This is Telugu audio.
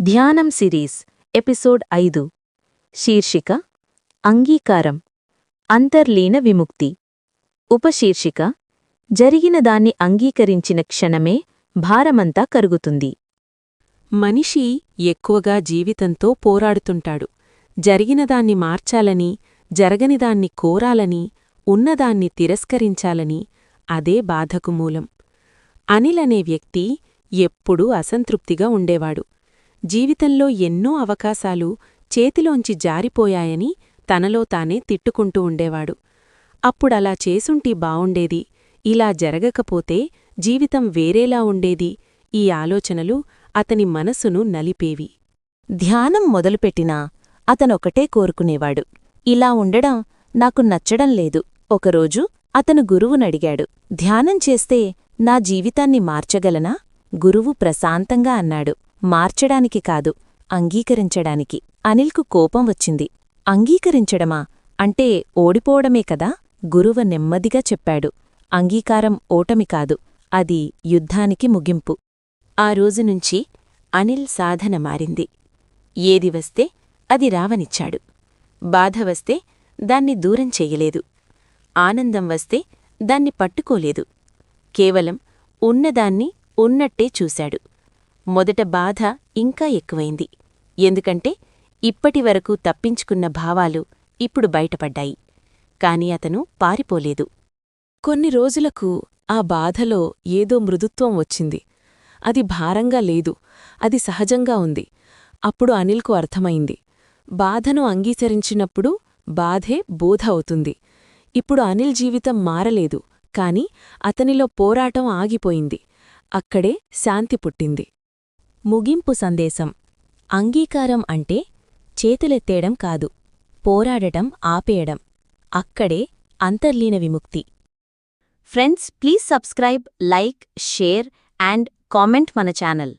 ధ్యానం సిరీస్ ఎపిసోడ్ ఐదు. శీర్షిక అంగీకారం. అంతర్లీన విముక్తి. ఉపశీర్షిక జరిగిన దాన్ని అంగీకరించిన క్షణమే భారమంతా కరుగుతుంది. మనిషి ఎక్కువగా జీవితంతో పోరాడుతుంటాడు. జరిగినదాన్ని మార్చాలని జరగనిదాన్ని కోరాలని ఉన్నదాన్ని తిరస్కరించాలని అదే బాధకు మూలం. అనిల్ అనే వ్యక్తి ఎప్పుడూ అసంతృప్తిగా ఉండేవాడు. జీవితంలో ఎన్నో అవకాశాలు చేతిలోంచి జారిపోయాయని తనలో తానే తిట్టుకుంటూ ఉండేవాడు. అప్పుడలా చేసుంటి బావుండేది ఇలా జరగకపోతే జీవితం వేరేలా ఉండేది ఈ ఆలోచనలు అతని మనసును నలిపేవి. ధ్యానం మొదలుపెట్టినా అతనొకటే కోరుకునేవాడు. ఇలా ఉండడం నాకు నచ్చడం లేదు. ఒకరోజు అతను గురువునడిగాడు ధ్యానం చేస్తే నా జీవితాన్ని మార్చగలనా? గురువు ప్రశాంతంగా అన్నాడు. మార్చడానికి కాదు అంగీకరించడానికి. అనిల్కు కోపం వచ్చింది. అంగీకరించడమా? అంటే ఓడిపోవడమే కదా? గురువ నెమ్మదిగా చెప్పాడు. అంగీకారం ఓటమి కాదు. అది యుద్ధానికి ముగింపు. ఆ రోజునుంచి అనిల్ సాధన మారింది. ఏది వస్తే అది రావనిచ్చాడు. బాధ వస్తే దాన్ని దూరం చెయ్యలేదు ఆనందం వస్తే దాన్ని పట్టుకోలేదు. కేవలం ఉన్నదాన్ని ఉన్నట్టే చూశాడు. మొదట బాధ ఇంకా ఎక్కువైంది. ఎందుకంటే ఇప్పటివరకు తప్పించుకున్న భావాలు ఇప్పుడు బయటపడ్డాయి. కాని అతను పారిపోలేదు. కొన్ని రోజులకు ఆ బాధలో ఏదో మృదుత్వం వచ్చింది. అది భారంగా లేదు. అది సహజంగా ఉంది. అప్పుడు అనిల్కు అర్థమైంది. బాధను అంగీకరించినప్పుడు బాధే బోధ అవుతుంది. ఇప్పుడు అనిల్ జీవితం మారలేదు. కాని అతనిలో పోరాటం ఆగిపోయింది. అక్కడే శాంతి పుట్టింది. ముగింపు సందేశం. అంగీకారం అంటే చేతులెత్తేయడం కాదు పోరాడటం ఆపేయడం. అక్కడే అంతర్లీన విముక్తి. Friends please subscribe like share and comment మన ఛానల్.